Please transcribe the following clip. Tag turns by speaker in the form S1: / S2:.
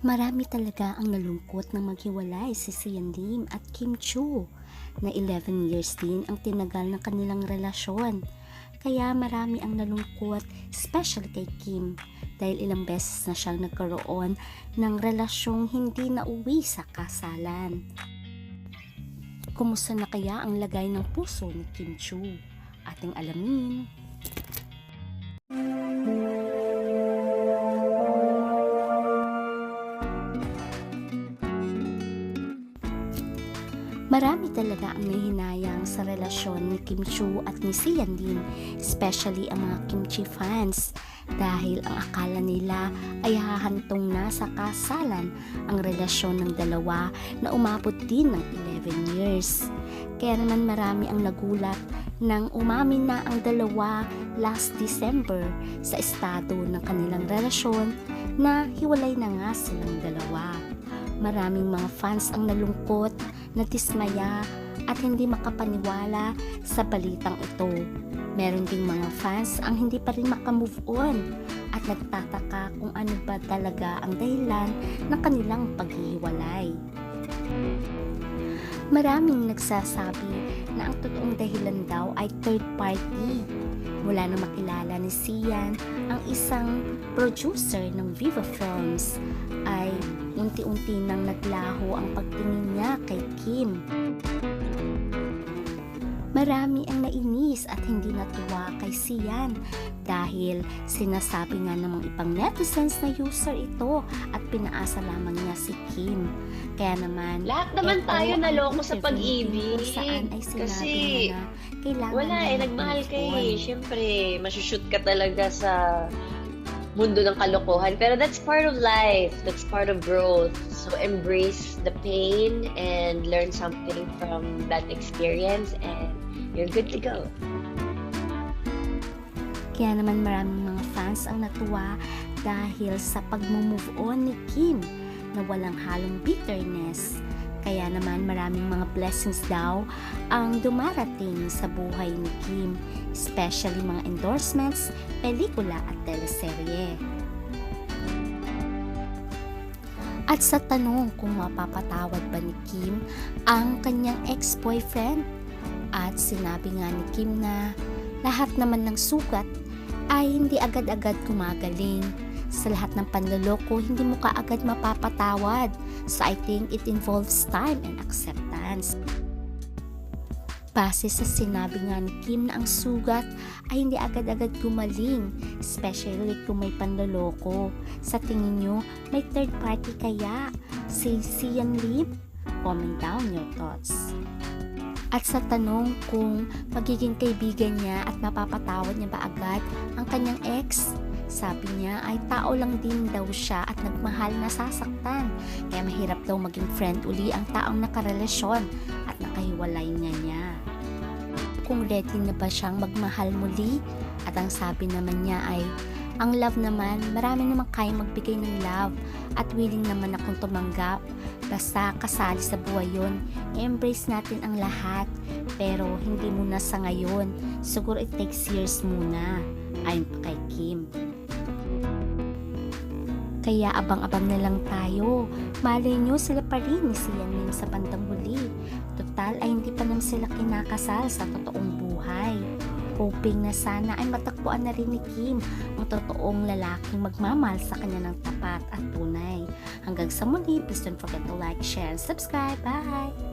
S1: Marami talaga ang nalungkot na maghiwalay si Sian Lim at Kim Chu na 11 years din ang tinagal ng kanilang relasyon. Kaya marami ang nalungkot, especially kay Kim, dahil ilang beses na siyang nagkaroon ng relasyong hindi nauwi sa kasalan. Kumusta na kaya ang lagay ng puso ni Kim Chu? Ating alamin. Marami talaga ang nahinayang sa relasyon ni Kim Chu at ni Sian Lim, especially ang mga kimchi fans dahil ang akala nila ay hahantong na sa kasalan ang relasyon ng dalawa na umabot din ng 11 years. Kaya naman marami ang nagulat nang umamin na ang dalawa last December sa estado ng kanilang relasyon na hiwalay na nga silang dalawa. Maraming mga fans ang nalungkot, natismaya at hindi makapaniwala sa balitang ito. Meron ding mga fans ang hindi pa rin makamove on at nagtataka kung ano ba talaga ang dahilan ng kanilang paghihiwalay. Maraming nagsasabi na ang totoong dahilan daw ay third party. Mula na makilala ni Sian, ang isang producer ng Viva Films, ay unti-unti nang naglaho ang pagtingin Kim. Marami ang nainis at hindi natuwa kay Sian dahil sinasabi nga namang ibang netizens na user ito at pinaasa lamang niya si Kim. Kaya naman,
S2: Lahat naman tayo naloko sa pag-ibig.
S1: saan ay sinabi
S2: Kasi
S1: na kailangan
S2: Wala eh, nagmahal ka eh. Siyempre, masushoot ka talaga sa mundo ng kalokohan. Pero that's part of life. That's part of growth. So embrace the pain and learn something from that experience and you're good to go.
S1: Kaya naman maraming mga fans ang natuwa dahil sa pag-move on ni Kim na walang halong bitterness. Kaya naman maraming mga blessings daw ang dumarating sa buhay ni Kim, especially mga endorsements, pelikula at teleserye. At sa tanong kung mapapatawad ba ni Kim ang kanyang ex-boyfriend, at sinabi nga ni Kim na lahat naman ng sugat ay hindi agad-agad gumagaling. Sa lahat ng panloloko, hindi mo kaagad mapapatawad. So I think it involves time and acceptance. Base sa sinabi nga ni Kim na ang sugat ay hindi agad-agad gumaling, especially kung may panloloko. Sa tingin nyo, may third party kaya? Si Sian Lim? Comment down your thoughts. At sa tanong kung magiging kaibigan niya at mapapatawad niya ba agad ang kanyang ex, sabi niya ay tao lang din daw siya at nagmahal na sasaktan. Kaya mahirap daw maging friend uli ang taong nakarelasyon at nakahiwalay nga niya. Kung ready na ba siyang magmahal muli at ang sabi naman niya ay ang love naman, marami naman kayang magbigay ng love at willing naman akong tumanggap. Basta kasali sa buhay yun, embrace natin ang lahat. Pero hindi muna sa ngayon. Siguro it takes years muna. Ayon pa kay Kim. Kaya abang-abang na lang tayo. Malay nyo sila pa rin ni Sian Lim sa bandang huli. Total ay naman sila kinakasal sa totoong buhay. Hoping na sana ay matakbuan na rin ni Kim ang totoong lalaking magmamahal sa kanya ng tapat at tunay. Hanggang sa muli, please don't forget to like, share, and subscribe. Bye!